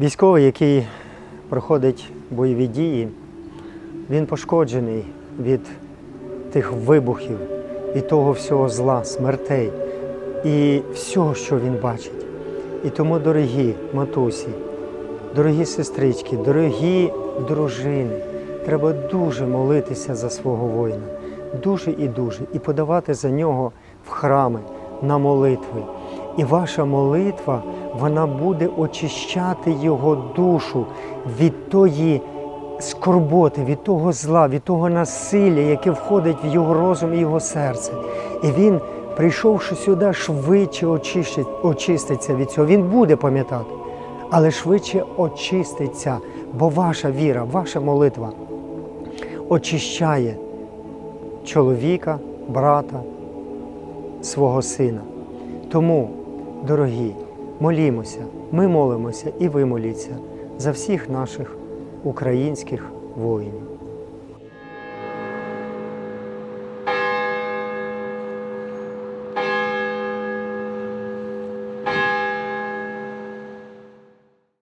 Військовий, який проходить бойові дії, він пошкоджений від тих вибухів, від того всього зла, смертей і всього, що він бачить. І тому, дорогі матусі, дорогі сестрички, дорогі дружини, треба дуже молитися за свого воїна, дуже і дуже, і подавати за нього в храми на молитви. І ваша молитва вона буде очищати його душу від тої скорботи, від того зла, від того насилля, яке входить в його розум і його серце. І він, прийшовши сюди, швидше очиститься від цього. Він буде пам'ятати, але швидше очиститься, бо ваша віра, ваша молитва очищає чоловіка, брата, свого сина. Тому, дорогі, молімося, ми молимося і ви моліться за всіх наших українських воїнів.